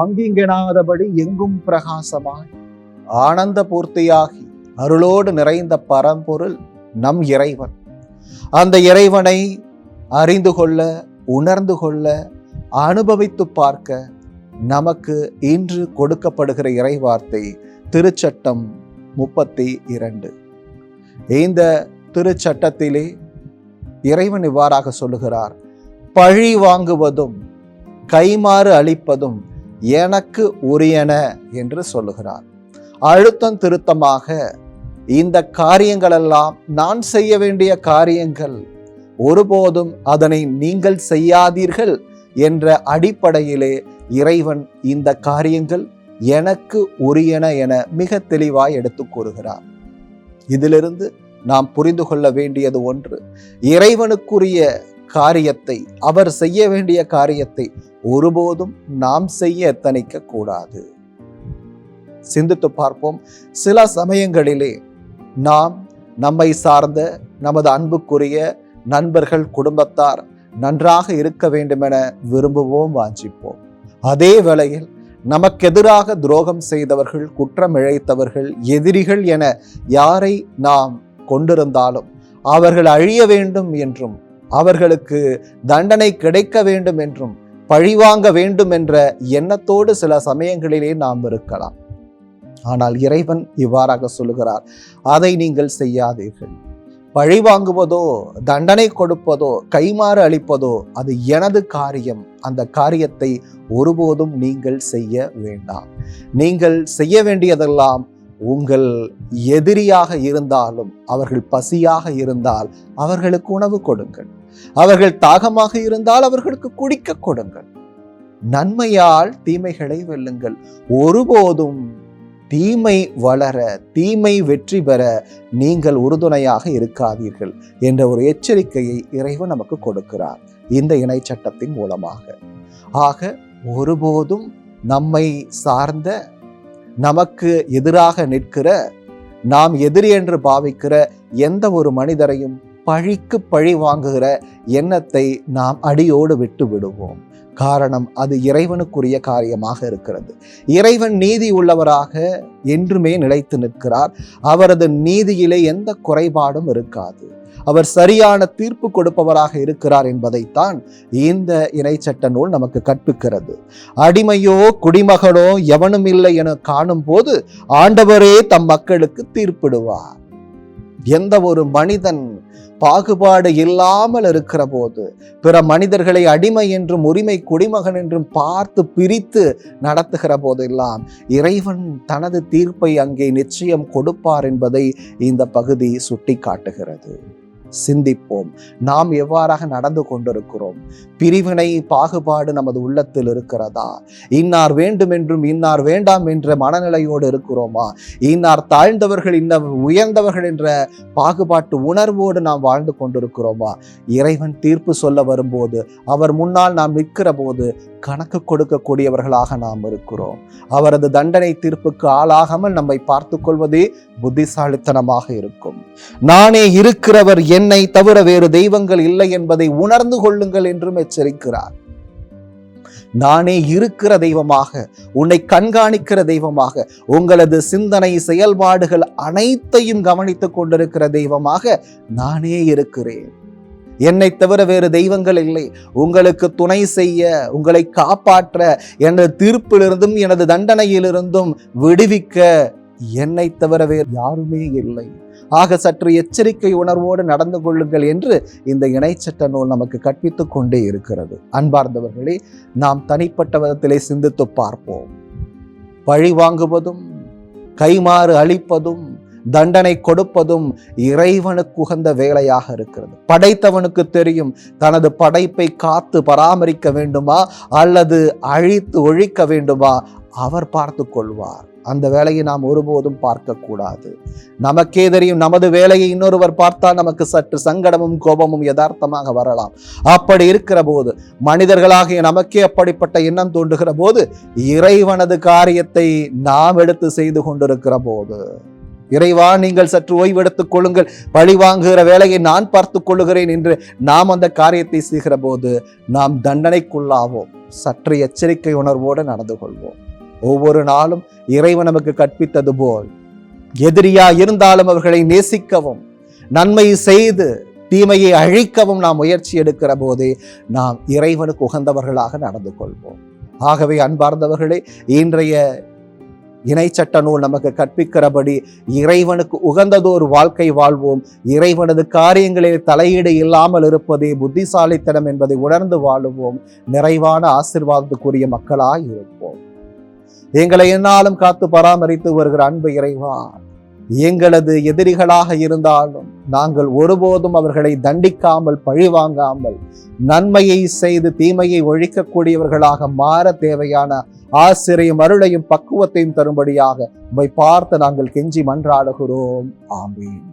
அங்கிங்கெனாதபடி எங்கும் பிரகாசமாய். ஆனந்த பூர்த்தியாகி அருளோடு நிறைந்த பரம்பொருள் நம் இறைவன். அந்த இறைவனை அறிந்து கொள்ள உணர்ந்து கொள்ள அனுபவித்து பார்க்க நமக்கு இன்று கொடுக்கப்படுகிற இறைவார்த்தை திருச்சட்டம் முப்பத்தி இரண்டு இந்த திருச்சட்டத்திலே இறைவன் இவ்வாறாக சொல்லுகிறார் பழி வாங்குவதும் கைமாறு அளிப்பதும் எனக்கு உரியன என்று சொல்லுகிறார். அழுத்தம் திருத்தமாக இந்த காரியங்களெல்லாம் நான் செய்ய வேண்டிய காரியங்கள் ஒருபோதும் அதனை நீங்கள் செய்யாதீர்கள் என்ற அடிப்படையிலே இறைவன் இந்த காரியங்கள் எனக்கு உரியன என மிக தெளிவாய் எடுத்து கூறுகிறார். இதிலிருந்து நாம் புரிந்து கொள்ள வேண்டியது ஒன்று இறைவனுக்குரிய காரியத்தை அவர் செய்ய வேண்டிய காரியத்தை ஒருபோதும் நாம் செய்ய எத்தனிக்க கூடாது சிந்தித்து பார்ப்போம். சில சமயங்களிலே நாம் நம்மை சார்ந்த நமது அன்புக்குரிய நண்பர்கள் குடும்பத்தார் நன்றாக இருக்க வேண்டுமென விரும்புவோம் வாஞ்சிப்போம். அதே வேளையில் நமக்கு எதிராக துரோகம் செய்தவர்கள் குற்றம் இழைத்தவர்கள் எதிரிகள் என யாரை நாம் கொண்டிருந்தாலும் அவர்கள் அழிய வேண்டும் என்றும் அவர்களுக்கு தண்டனை கிடைக்க வேண்டும் என்றும் பழிவாங்க வேண்டும் என்ற எண்ணத்தோடு சில சமயங்களிலே நாம் இருக்கலாம். ஆனால் இறைவன் இவ்வாறாக சொல்லுகிறார் அதை நீங்கள் செய்யாதீர்கள். பழி வாங்குவதோ தண்டனை கொடுப்பதோ கைமாறு அளிப்பதோ அது எனது காரியம். அந்த காரியத்தை ஒருபோதும் நீங்கள் செய்ய வேண்டாம். நீங்கள் செய்ய வேண்டியதெல்லாம் உங்கள் எதிரியாக இருந்தாலும் அவர்கள் பசியாக இருந்தால் அவர்களுக்கு உணவு கொடுங்கள். அவர்கள் தாகமாக இருந்தால் அவர்களுக்கு குடிக்க கொடுங்கள். நன்மையால் தீமைகளை வெல்லுங்கள். ஒருபோதும் தீமை வளர தீமை வெற்றி பெற நீங்கள் உறுதுணையாக இருக்காதீர்கள் என்ற ஒரு எச்சரிக்கையை இறைவன் நமக்கு கொடுக்கிறார். இந்த இணை சட்டத்தின் மூலமாக. ஆக ஒருபோதும் நம்மை சார்ந்த நமக்கு எதிராக நிற்கிற நாம் எதிரி என்று பாவிக்கிற எந்த ஒரு மனிதரையும் பழிக்கு பழி வாங்குகிற எண்ணத்தை நாம் அடியோடு விட்டு விடுவோம். காரணம் அது இறைவனுக்குரிய காரியமாக இருக்கிறது. இறைவன் நீதி உள்ளவராக என்றுமே நிலைத்து நிற்கிறார். அவரது நீதியிலே எந்த குறைபாடும் இருக்காது. அவர் சரியான தீர்ப்பு கொடுப்பவராக இருக்கிறார் என்பதைத்தான் இந்த இணைச்சட்ட நூல் நமக்கு கற்பிக்கிறது. அடிமையோ குடிமகனோ எவனும் இல்லை என காணும் போது ஆண்டவரே தம் மக்களுக்கு தீர்ப்பிடுவார். எந்த ஒரு மனிதன் பாகுபாடு இல்லாமல் இருக்கிற போது பிற மனிதர்களை அடிமை என்றும் உரிமை குடிமகன் என்றும் பார்த்து பிரித்து நடத்துகிற போதெல்லாம் இறைவன் தனது தீர்ப்பை அங்கே நிச்சயம் கொடுப்பார் என்பதை இந்த பகுதி சுட்டி காட்டுகிறது சிந்திப்போம். நாம் எவ்வாறாக நடந்து கொண்டிருக்கிறோம்? பிரிவினை பாகுபாடு நமது உள்ளத்தில் இருக்கிறதா? இன்னார் வேண்டும் என்றும் இன்னார் வேண்டாம் என்ற மனநிலையோடு இருக்கிறோமா? இன்னார் தாழ்ந்தவர்கள் இன்ன உயர்ந்தவர்கள் என்ற பாகுபாட்டு உணர்வோடு நாம் வாழ்ந்து கொண்டிருக்கிறோமா? இறைவன் தீர்ப்பு சொல்ல வரும்போது அவர் முன்னால் நாம் நிற்கிற போது கணக்கு கொடுக்கக்கூடியவர்களாக நாம் இருக்கிறோம். அவரது தண்டனை தீர்ப்புக்கு ஆளாகாமல் நம்மை பார்த்து கொள்வதே புத்திசாலித்தனமாக இருக்கும். நானே இருக்கிறவர் என்னை தவிர வேறு தெய்வங்கள் இல்லை என்பதை உணர்ந்து கொள்ளுங்கள் என்றும் எச்சரிக்கிறார். நானே இருக்கிற தெய்வமாக உன்னை கண்காணிக்கிற தெய்வமாக உங்களது சிந்தனை செயல்பாடுகள் அனைத்தையும் கவனித்துக் கொண்டிருக்கிற தெய்வமாக நானே இருக்கிறேன். என்னை தவிர வேறு தெய்வங்கள் இல்லை. உங்களுக்கு துணை செய்ய உங்களை காப்பாற்ற எனது தீர்ப்பிலிருந்தும் எனது தண்டனையிலிருந்தும் விடுவிக்க என்னை தவிர வேறு யாருமே இல்லை. ஆக சற்று எச்சரிக்கை உணர்வோடு நடந்து கொள்ளுங்கள் என்று இந்த இணைச்சட்ட நூல் நமக்கு கற்பித்துக் கொண்டே இருக்கிறது. அன்பார்ந்தவர்களே நாம் தனிப்பட்ட விதத்திலே சிந்தித்து பார்ப்போம். பழி வாங்குவதும் கைமாறு அளிப்பதும் தண்டனை கொடுப்பதும் இறைவனுக்கு உகந்த வேலையாக இருக்கிறது. படைத்தவனுக்கு தெரியும் தனது படைப்பை காத்து பராமரிக்க வேண்டுமா அல்லது அழித்து ஒழிக்க வேண்டுமா? அவர் பார்த்து கொள்வார். அந்த வேலையை நாம் ஒருபோதும் பார்க்கக்கூடாது. நமக்கே தெரியும் நமது வேலையை இன்னொருவர் பார்த்தால் நமக்கு சற்று சங்கடமும் கோபமும் யதார்த்தமாக வரலாம். அப்படி இருக்கிற போது மனிதர்களாகிய நமக்கே அப்படிப்பட்ட எண்ணம் தோன்றுகிற போது இறைவனது காரியத்தை நாம் எடுத்து செய்து கொண்டிருக்கிற போது இறைவா நீங்கள் சற்று ஓய்வெடுத்துக் கொள்ளுங்கள். பழி வாங்குகிற வேலையை நான் பார்த்துக் கொள்ளுகிறேன் என்று நாம் அந்த காரியத்தை செய்கிற போது நாம் தண்டனைக்குள்ளாவோம். சற்று எச்சரிக்கை உணர்வோடு நடந்து கொள்வோம். ஒவ்வொரு நாளும் இறைவன் நமக்கு கற்பித்தது போல். எதிரியா இருந்தாலும் அவர்களை நேசிக்கவும் நன்மை செய்து தீமையை அழிக்கவும் நாம் முயற்சி எடுக்கிற போதே நாம் இறைவனுக்கு உகந்தவர்களாக நடந்து கொள்வோம். ஆகவே அன்பார்ந்தவர்களே இன்றைய இணைச்சட்ட நூல் நமக்கு கற்பிக்கிறபடி இறைவனுக்கு உகந்ததோர் வாழ்க்கை வாழ்வோம். இறைவனது காரியங்களில் தலையீடு இல்லாமல் இருப்பதே புத்திசாலித்தனம் என்பதை உணர்ந்து வாழுவோம். நிறைவான ஆசிர்வாதத்துக்குரிய மக்களாய் இருப்போம். எங்களை என்னாலும் காத்து பராமரித்து வருகிற அன்பு இறைவா எங்களது எதிரிகளாக இருந்தாலும் நாங்கள் ஒருபோதும் அவர்களை தண்டிக்காமல் பழிவாங்காமல் நன்மையை செய்து தீமையை ஒழிக்கக்கூடியவர்களாக மாற தேவையான ஆசிரியம் அருளையும் பக்குவத்தையும் தரும்படியாக உம்மை பார்த்து நாங்கள் கெஞ்சி மன்றாடுகிறோம். ஆமீன்.